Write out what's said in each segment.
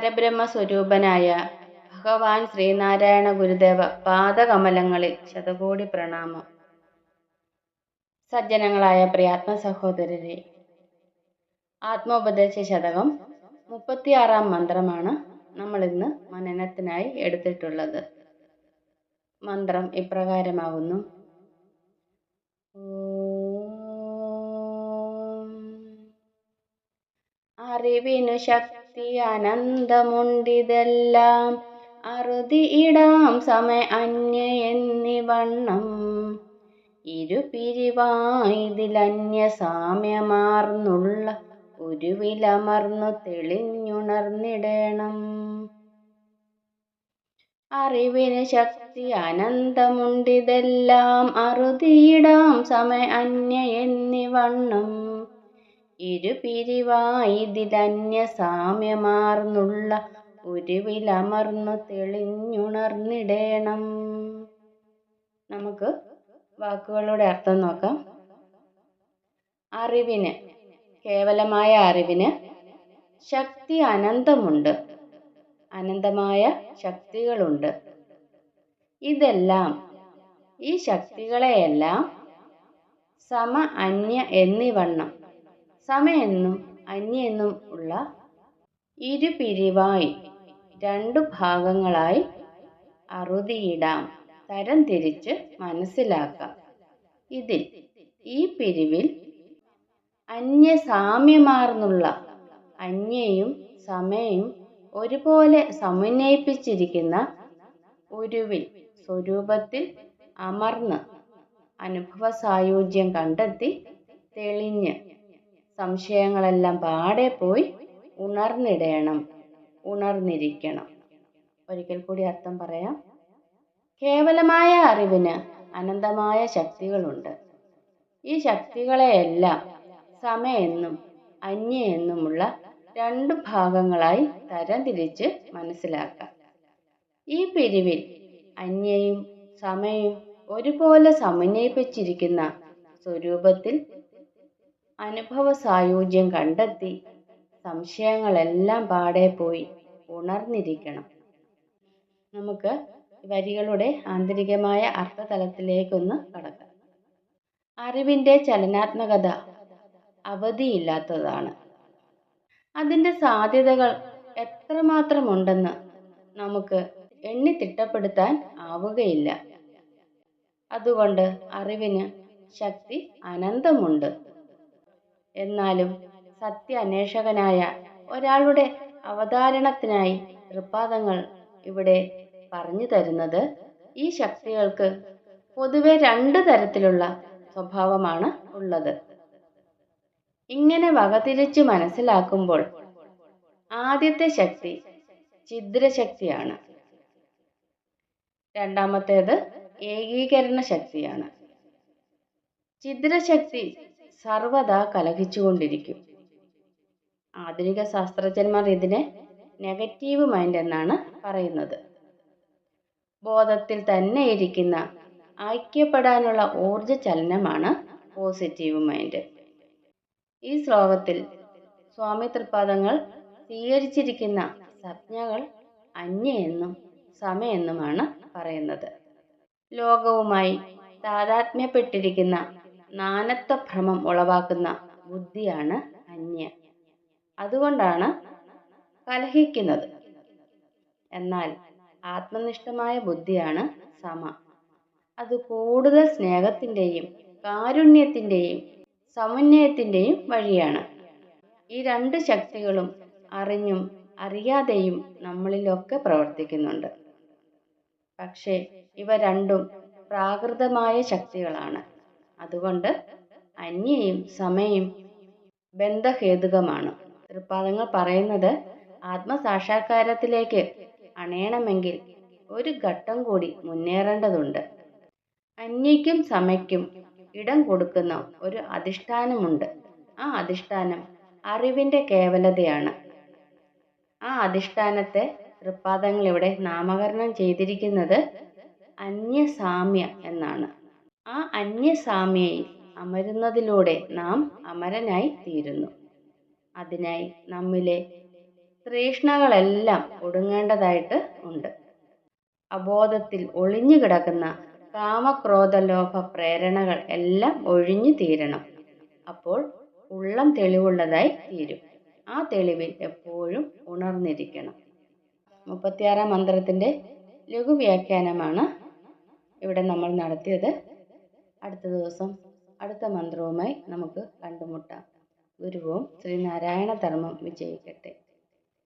പരബ്രഹ്മ സ്വരൂപനായ ഭഗവാൻ ശ്രീനാരായണ ഗുരുദേവ പാദകമലങ്ങളിൽ ശതകോടി പ്രണാമം. സജ്ജനങ്ങളായ പ്രിയാത്മ സഹോദരരെ ആത്മോപദേശ ശതകം മുപ്പത്തിയാറാം മന്ത്രമാണ് നമ്മൾ ഇന്ന് മനനത്തിനായി എടുത്തിട്ടുള്ളത്. മന്ത്രം ഇപ്രകാരമാകുന്നു. അറിവിനു ശക്തി അനന്തമുണ്ടിതെല്ലാം. അറുതിയിടാം സമയ അന്യ എന്നിവണ്ണം ഇരുപിരിവായതിലന്യ സാമ്യമാർന്നുള്ള ഉരുവിലമർന്നു തെളിഞ്ഞുണർന്നിടണം. അറിവിന് ശക്തി അനന്തമുണ്ടിതെല്ലാം. അറുതിയിടാം സമയ അന്യ എന്നിവണ്ണം ഇരുപിരിവായതിലന്യ സാമ്യമാർന്നുള്ള ഉരുവിലമർന്നു തെളിഞ്ഞുണർന്നിടേണം. നമുക്ക് വാക്കുകളുടെ അർത്ഥം നോക്കാം. അറിവിന് കേവലമായ അറിവിന് ശക്തി അനന്തമുണ്ട്. അനന്തമായ ശക്തികളുണ്ട്. ഇതെല്ലാം ഈ ശക്തികളെയെല്ലാം സമ അന്യ എന്നിവണ്ണം സമ അന്യെന്നും ഉള്ള ഇരുപിരിവായി രണ്ടു ഭാഗങ്ങളായി അറുതിയിടാം. തരംതിരിച്ച് മനസ്സിലാക്കാം. ഇതിൽ ഈ പിരിവിൽ അന്യസാമ്യമാർന്നുള്ള അന്യയും സമയും ഒരുപോലെ സമന്വയിപ്പിച്ചിരിക്കുന്ന ഒരുവിൽ സ്വരൂപത്തിൽ അമർന്ന് അനുഭവ സായുജ്യം കണ്ടെത്തി തെളിഞ്ഞ് സംശയങ്ങളെല്ലാം പാടെ പോയി ഉണർന്നിടേണം. ഉണർന്നിരിക്കണം. ഒരിക്കൽ കൂടി അർത്ഥം പറയാം. കേവലമായ അറിവിന് അനന്തമായ ശക്തികളുണ്ട്. ഈ ശക്തികളെയെല്ലാം സമയെന്നും എന്നും അന്യ എന്നുമുള്ള രണ്ട് ഭാഗങ്ങളായി തരംതിരിച്ച് മനസ്സിലാക്കാം. ഈ പിരിവിൽ അന്യയും സമയും ഒരുപോലെ സമന്വയിപ്പിച്ചിരിക്കുന്ന സ്വരൂപത്തിൽ അനുഭവ സായുജ്യം കണ്ടെത്തി സംശയങ്ങളെല്ലാം പാടെ പോയി ഉണർന്നിരിക്കണം. നമുക്ക് വരികളുടെ ആന്തരികമായ അർത്ഥതലത്തിലേക്കൊന്ന് കടക്കാം. അറിവിന്റെ ചലനാത്മകത അവധിയില്ലാത്തതാണ്. അതിന്റെ സാധ്യതകൾ എത്രമാത്രമുണ്ടെന്ന് നമുക്ക് എണ്ണി തിട്ടപ്പെടുത്താൻ ആവുകയില്ല. അതുകൊണ്ട് അറിവിന് ശക്തി അനന്തമുണ്ട്. എന്നാലും സത്യ അന്വേഷകനായ ഒരാളുടെ അവതാരണത്തിനായി തൃപ്പാദങ്ങൾ ഇവിടെ പറഞ്ഞു തരുന്നത് ഈ ശക്തികൾക്ക് പൊതുവെ രണ്ട് തരത്തിലുള്ള സ്വഭാവമാണ് ഉള്ളത്. ഇങ്ങനെ വകതിരിച്ച് മനസ്സിലാക്കുമ്പോൾ ആദ്യത്തെ ശക്തി ഛിദ്രശക്തിയാണ്. രണ്ടാമത്തേത് ഏകീകരണ ശക്തിയാണ്. ഛിദ്രശക്തി സർവദാ കലഹിച്ചുകൊണ്ടിരിക്കും. ആധുനിക ശാസ്ത്രജ്ഞന്മാർ ഇതിനെ നെഗറ്റീവ് മൈൻഡ് എന്നാണ് പറയുന്നത്. ബോധത്തിൽ തന്നെ ഇരിക്കുന്ന ഐക്യപ്പെടാനുള്ള ഊർജ ചലനമാണ് പോസിറ്റീവ് മൈൻഡ് ഈ ശ്ലോകത്തിൽ സ്വാമി തൃപാദങ്ങൾ സ്വീകരിച്ചിരിക്കുന്ന സംജ്ഞകൾ അന്യ എന്നും സമ എന്നുമാണ് പറയുന്നത്. ലോകവുമായി താതാത്മ്യപ്പെട്ടിരിക്കുന്ന നാനത്വ ഭ്രമം ഉളവാക്കുന്ന ബുദ്ധിയാണ് അന്യ. അതുകൊണ്ടാണ് കലഹിക്കുന്നത്. എന്നാൽ ആത്മനിഷ്ഠമായ ബുദ്ധിയാണ് സമ. അത് കൂടുതൽ സ്നേഹത്തിന്റെയും കാരുണ്യത്തിന്റെയും സമന്വയത്തിന്റെയും വഴിയാണ്. ഈ രണ്ട് ശക്തികളും അറിഞ്ഞും അറിയാതെയും നമ്മളിലൊക്കെ പ്രവർത്തിക്കുന്നുണ്ട്. പക്ഷേ ഇവ രണ്ടും പ്രാകൃതമായ ശക്തികളാണ്. അതുകൊണ്ട് അന്യയും സമയും ബന്ധഹേതുകമാണ്. തൃപ്പാദങ്ങൾ പറയുന്നത് ആത്മസാക്ഷാത്കാരത്തിലേക്ക് അണയണമെങ്കിൽ ഒരു ഘട്ടം കൂടി മുന്നേറേണ്ടതുണ്ട്. അന്യയ്ക്കും സമയ്ക്കും ഇടം കൊടുക്കുന്ന ഒരു അധിഷ്ഠാനമുണ്ട്. ആ അധിഷ്ഠാനം അറിവിന്റെ കേവലതയാണ്. ആ അധിഷ്ഠാനത്തെ തൃപ്പാദങ്ങൾ ഇവിടെ നാമകരണം ചെയ്തിരിക്കുന്നത് അന്യസാമ്യ എന്നാണ്. ആ അന്യസാമ്യയിൽ അമരുന്നതിലൂടെ നാം അമരനായി തീരുന്നു. അതിനായി നമ്മിലെ തൃഷ്ണകളെല്ലാം ഒടുങ്ങേണ്ടതായിട്ട് ഉണ്ട്. അബോധത്തിൽ ഒളിഞ്ഞു കിടക്കുന്ന കാമക്രോധലോഭ പ്രേരണകൾ എല്ലാം ഒഴിഞ്ഞു തീരണം. അപ്പോൾ ഉള്ളം തെളിവുള്ളതായി തീരും. ആ തെളിവിൽ എപ്പോഴും ഉണർന്നിരിക്കണം. മുപ്പത്തിയാറാം മന്ത്രത്തിന്റെ ലഘുവ്യാഖ്യാനമാണ് ഇവിടെ നമ്മൾ നടത്തിയത്. അടുത്ത ദിവസം അടുത്ത മന്ത്രവുമായി നമുക്ക് കണ്ടുമുട്ടാം. ഗുരുവും ശ്രീനാരായണ ധർമ്മം വിജയിക്കട്ടെ.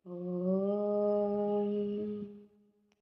ഓം.